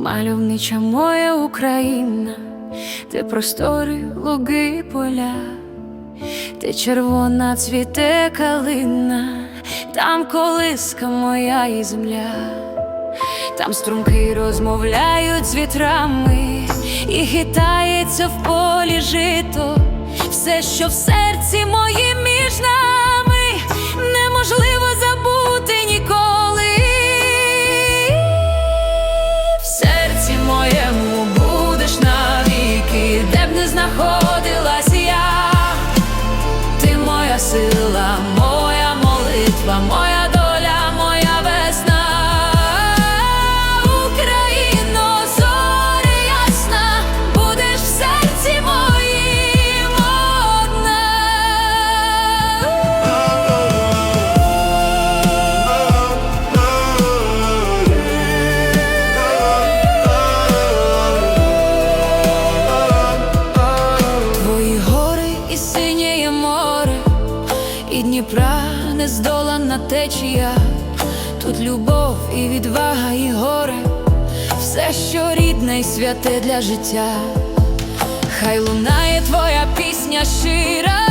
Мальовнича моя Україна, ти простори, луги, поля, ти червона цвіте калина, там колиска моя і земля, там струмки розмовляють з вітрами, і хитається в полі жито, все, що в серці моїм між нами, сила, моя молитва, нездолана течія, тут любов і відвага, і горе, все, що рідне і святе для життя. Хай лунає твоя пісня щира